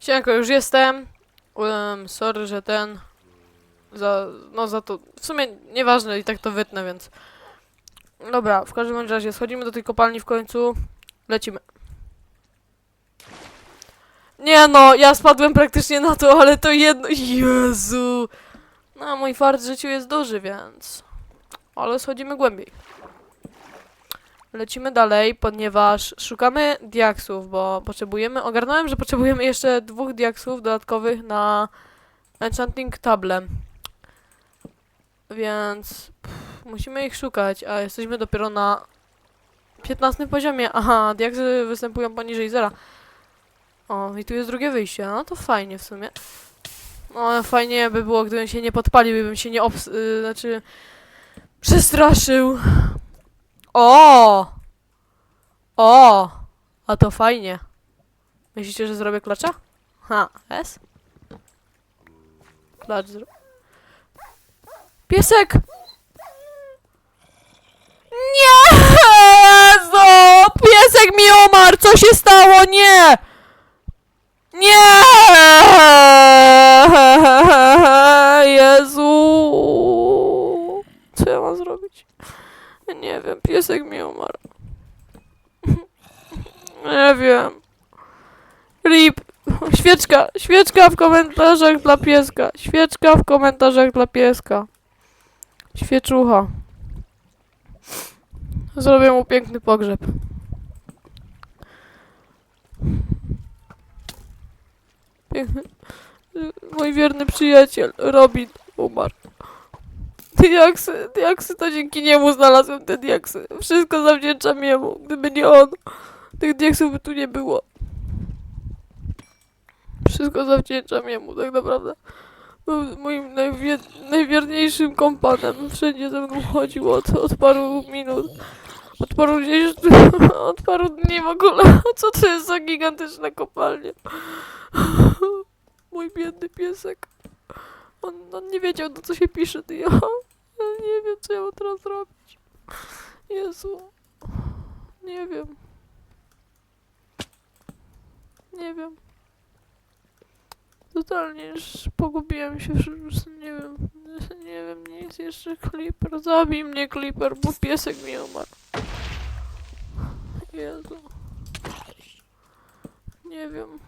Siemanko, już jestem. Um, sorry, że ten... Za, no za to... W sumie nieważne, i tak to wytnę, więc... Dobra, w każdym razie schodzimy do tej kopalni w końcu. Lecimy. Nie no, ja spadłem praktycznie na to, ale to jedno... Jezu! No, mój fart w życiu jest duży, więc... Ale schodzimy głębiej. Lecimy dalej, ponieważ szukamy diaksów, bo potrzebujemy. Ogarnąłem, że potrzebujemy jeszcze dwóch diaksów dodatkowych na Enchanting Table. Więc pff, musimy ich szukać, a jesteśmy dopiero na 15 poziomie. Aha, diaksy występują poniżej zera. O, i tu jest drugie wyjście. No to fajnie w sumie. No, fajnie by było, gdybym się nie podpalił, gdybym się nie obs... Yy, znaczy... Przestraszył. O! O! A to fajnie. Myślicie, że zrobię klacza? Ha, S? Klacz zro... Piesek! Nie! Jezu! Piesek mi umarł! Co się stało? Nie! Nie! Jezu! Co ja mam zrobić? Wiem, piesek mi umarł. Nie wiem. Rip. Świeczka, świeczka w komentarzach dla pieska. Świeczka w komentarzach dla pieska. Świeczucha. Zrobię mu piękny pogrzeb. Piękny. Mój wierny przyjaciel, Robin, umarł. Diaksy, diaksy to dzięki niemu znalazłem te diaksy. Wszystko zawdzięczam jemu. Gdyby nie on, tych diaksów by tu nie było. Wszystko zawdzięczam jemu, tak naprawdę. Był moim najwie, najwierniejszym kompanem. Wszędzie ze mną chodził od, od paru minut. Od paru dni, od paru dni w ogóle. Co to jest za gigantyczna kopalnia? Mój biedny piesek. On, on nie wiedział, do co się pisze, ty ja. Ja nie wiem, co ja mam teraz zrobić. Jezu. Nie wiem. Nie wiem. Totalnie już pogubiłem się, nie wiem. Nie wiem, nie jest jeszcze Clipper. Zabij mnie Clipper, bo piesek mi umarł. Jezu. Nie wiem.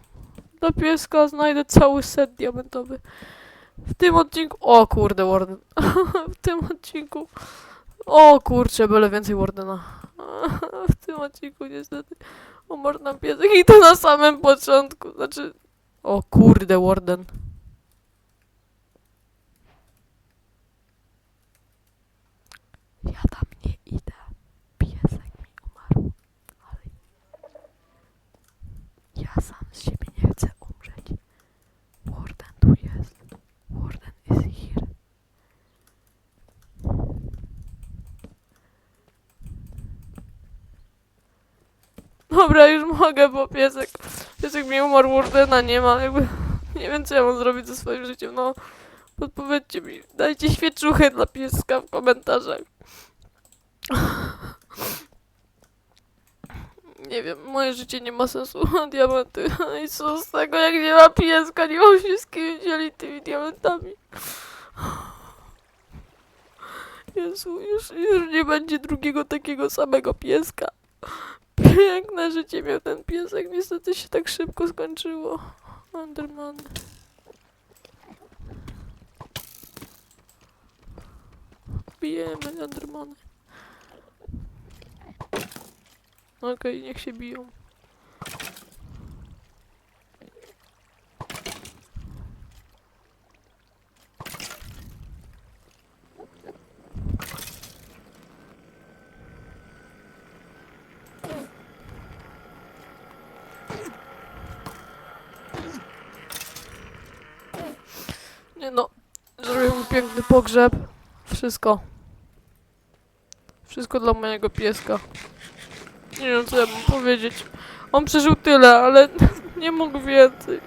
Dla pieska znajdę cały set diamentowy. W tym odcinku... O kurde, Warden. w tym odcinku... O kurczę, byle więcej Wardena. w tym odcinku niestety umarł nam piesek i to na samym początku. Znaczy... O kurde, Warden. Ja tam nie idę. Piesek mi umarł. Ale... Ja sam z siebie nie chcę umrzeć. Warden tu jest. Dobra, już mogę, bo piesek, piesek mi umarł, Wardena nie ma, jakby, nie wiem co ja mam zrobić ze swoim życiem, no. Podpowiedzcie mi, dajcie świeczuchę dla pieska w komentarzach. Nie wiem, moje życie nie ma sensu, diamenty. I co z tego, jak nie ma pieska, nie mam się z kim dzieli tymi diamentami. Jezu, już, już nie będzie drugiego takiego samego pieska. Piękne życie miał ten piesek, niestety się tak szybko skończyło. Enderman. Bijemy Endermany. Okej, niech się biją. Nie no, zrobię mu piękny pogrzeb. Wszystko. Wszystko dla mojego pieska. Nie wiem co ja mam powiedzieć. On przeżył tyle, ale nie mógł więcej.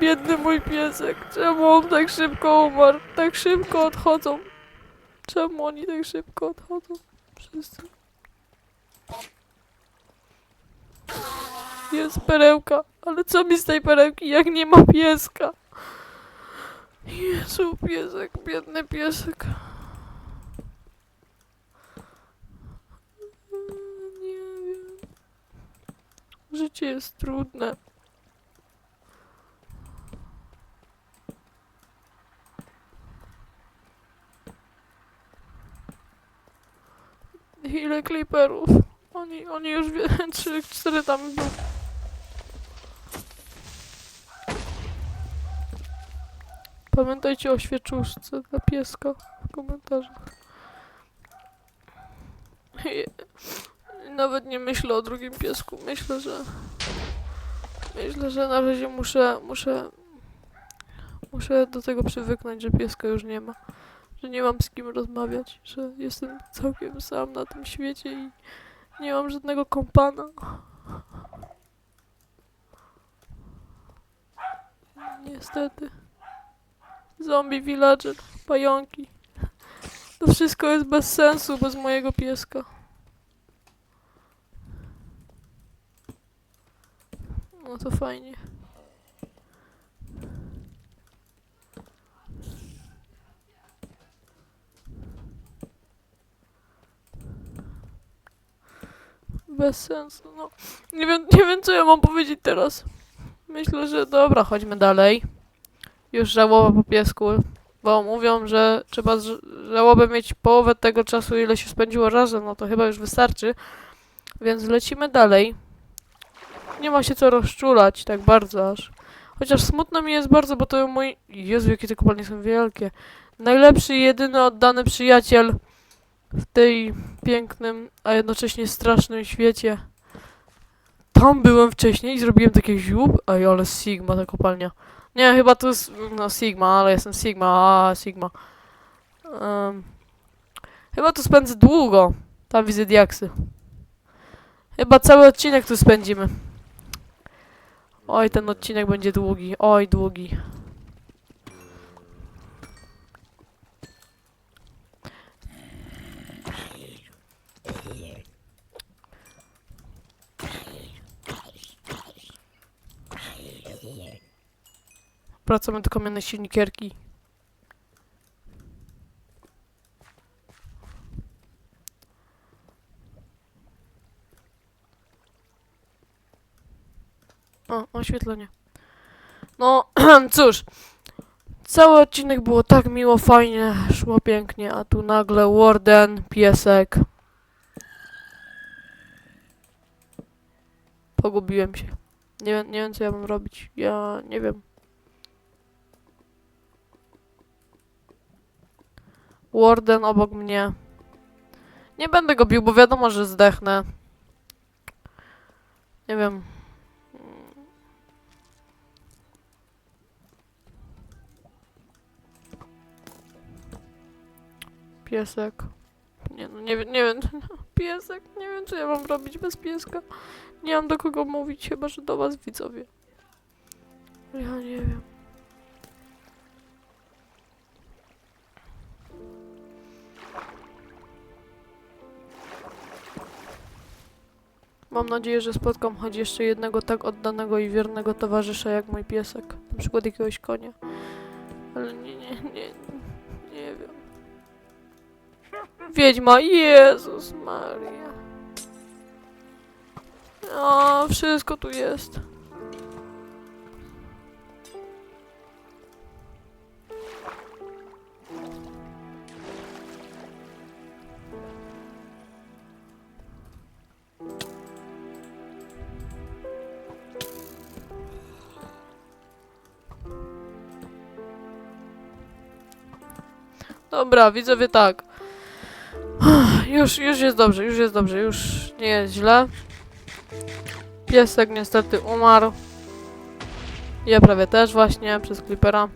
Biedny mój piesek. Czemu on tak szybko umarł? Tak szybko odchodzą. Czemu oni tak szybko odchodzą? Wszyscy. Jest perełka, Ale co mi z tej perełki, jak nie ma pieska? Jezu, piesek, biedny piesek. Nie wiem. Życie jest trudne. Ile kliperów? Oni, oni już wie, trzy, cztery tam było. Pamiętajcie o świeczuszce dla pieska w komentarzach. Nawet nie myślę o drugim piesku. Myślę, że. Myślę, że na razie muszę. Muszę. Muszę do tego przywyknąć, że pieska już nie ma. Że nie mam z kim rozmawiać. Że jestem całkiem sam na tym świecie i nie mam żadnego kompana. Niestety. Zombie villager, pająki. To wszystko jest bez sensu bez mojego pieska. No to fajnie. Bez sensu, no. Nie wiem, nie wiem co ja mam powiedzieć teraz. Myślę, że dobra, chodźmy dalej. Już żałoba po piesku, bo mówią, że trzeba z żałobę mieć połowę tego czasu, ile się spędziło razem, no to chyba już wystarczy. Więc lecimy dalej. Nie ma się co rozczulać tak bardzo aż. Chociaż smutno mi jest bardzo, bo to mój... Jezu, jakie te kopalnie są wielkie. Najlepszy jedyny oddany przyjaciel w tej pięknym, a jednocześnie strasznym świecie. Tam byłem wcześniej i zrobiłem takie ziub. Ej, ale Sigma ta kopalnia. Nie, chyba to jest, no Sigma, ale jestem Sigma, a Sigma. Em, chyba tu spędzę długo. Tam widzę diaksy. Chyba cały odcinek tu spędzimy. Oj, ten odcinek będzie długi. Oj, długi. Wracamy do kamiennej silnikierki. O, oświetlenie. No, cóż. Cały odcinek było tak miło, fajnie, szło pięknie, a tu nagle Warden, piesek. Pogubiłem się. Nie, nie wiem, co ja mam robić. Ja nie wiem. Warden obok mnie. Nie będę go bił, bo wiadomo, że zdechnę. Nie wiem. Piesek. Nie no, nie nie wiem. Piesek. Nie wiem, co ja mam robić bez pieska. Nie mam do kogo mówić, chyba, że do was widzowie. Ja nie wiem. Mam nadzieję, że spotkam choć jeszcze jednego tak oddanego i wiernego towarzysza jak mój piesek. Na przykład jakiegoś konia. Ale nie, nie, nie, nie wiem. Wiedźma, Jezus Maria. O, wszystko tu jest. Dobra, widzowie tak. Już, już jest dobrze, już jest dobrze, już nie jest źle. Piesek niestety umarł. Ja prawie też właśnie przez Clippera.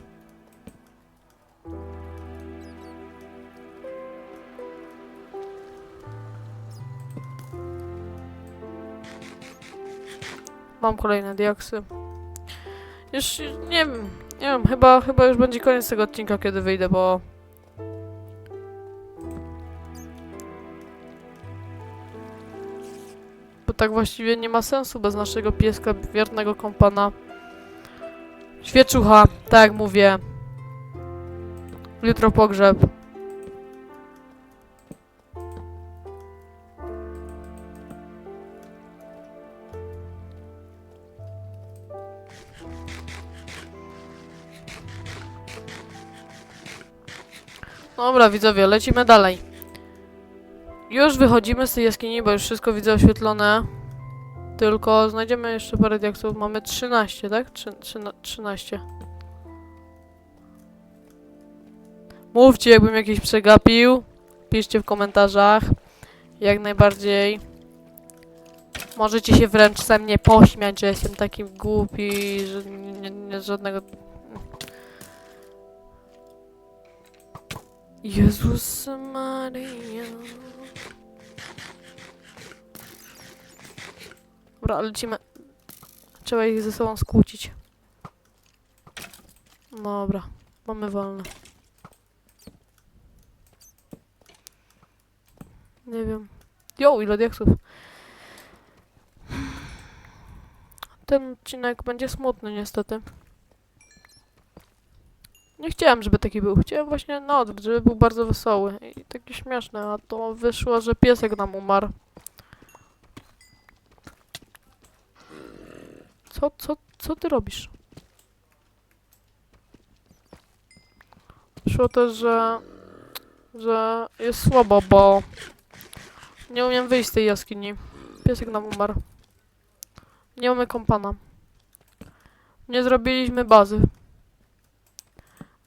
Mam kolejne diaksy. Już nie wiem, nie wiem, chyba, chyba już będzie koniec tego odcinka, kiedy wyjdę, bo bo tak właściwie nie ma sensu bez naszego pieska, wiernego kompana. Świeczucha, tak jak mówię. Jutro pogrzeb. Dobra, widzowie, lecimy dalej. Już wychodzimy z tej jaskini, bo już wszystko widzę oświetlone. Tylko znajdziemy jeszcze parę diaksów. Mamy 13, tak? Trzy, trzyna- 13. Mówcie, jakbym jakiś przegapił. Piszcie w komentarzach. Jak najbardziej. Możecie się wręcz ze mnie pośmiać, że jestem taki głupi, że nie, nie żadnego... Jezus Maria. Dobra, lecimy. Trzeba ich ze sobą skłócić. Dobra, mamy wolne. Nie wiem. Jo, ile diaksów. Ten odcinek będzie smutny niestety. Nie chciałem, żeby taki był. Chciałem właśnie na odwrót, żeby był bardzo wesoły i taki śmieszny, a to wyszło, że piesek nam umarł. Co, co, co ty robisz? Wyszło też, że, że jest słabo, bo nie umiem wyjść z tej jaskini. Piesek nam umarł. Nie mamy kompana. Nie zrobiliśmy bazy.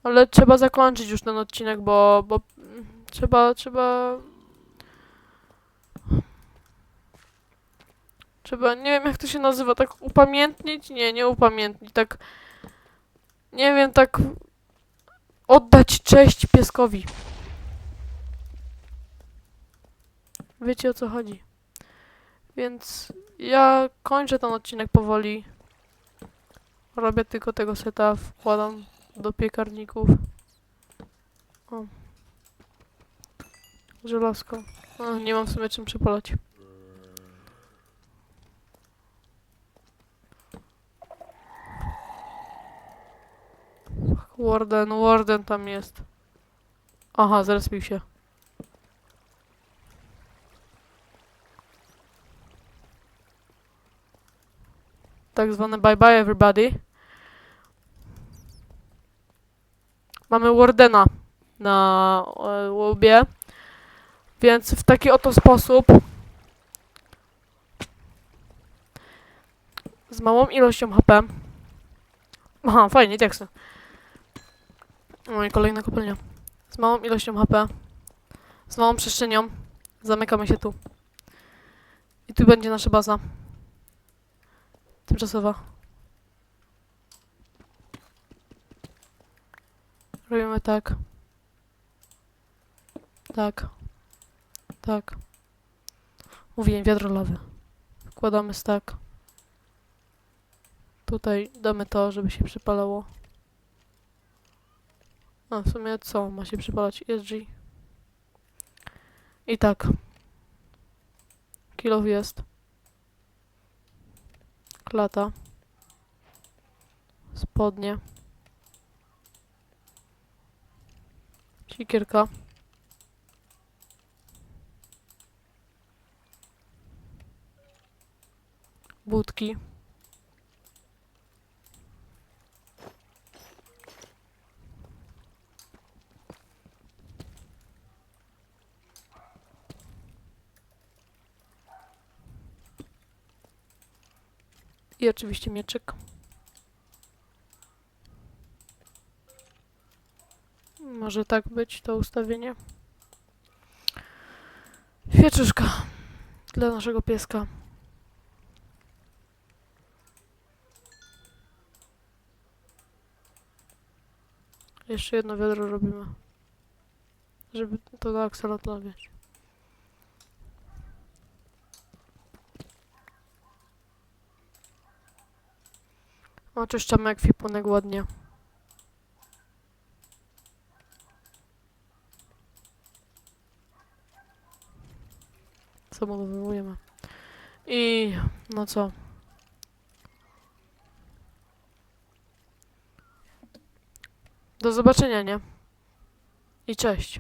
Ale trzeba zakończyć już ten odcinek, bo, bo trzeba, trzeba... Trzeba, nie wiem jak to się nazywa, tak upamiętnić? Nie, nie upamiętnić, tak... Nie wiem, tak... Oddać cześć pieskowi. Wiecie o co chodzi. Więc ja kończę ten odcinek powoli. Robię tylko tego seta, wkładam do piekarników. O. Żelazko. O, nie mam w sumie czym przypalać. Warden, Warden tam jest. Aha, zrespił się. Tak zwane bye bye everybody. Mamy Wardena na e, łbie. Więc w taki oto sposób z małą ilością HP Aha, fajnie, teksty. I kolejna kopalnia. Z małą ilością HP z małą przestrzenią zamykamy się tu. I tu będzie nasza baza. Tymczasowa. Robimy tak. Tak. Tak. Mówiłem wiadro lawy. Wkładamy stack. Tutaj damy to, żeby się przypalało. A w sumie co ma się przypalać? ESG. I tak. Kilow jest. Klata. Spodnie. Sikierka. Budki. I oczywiście mieczyk. Może tak być to ustawienie. Świeczuszka dla naszego pieska. Jeszcze jedno wiadro robimy. Żeby to do akselotla, wiesz. Oczyszczamy ekwipunek ładnie. Zamodowujemy. I no co? Do zobaczenia, nie? I cześć.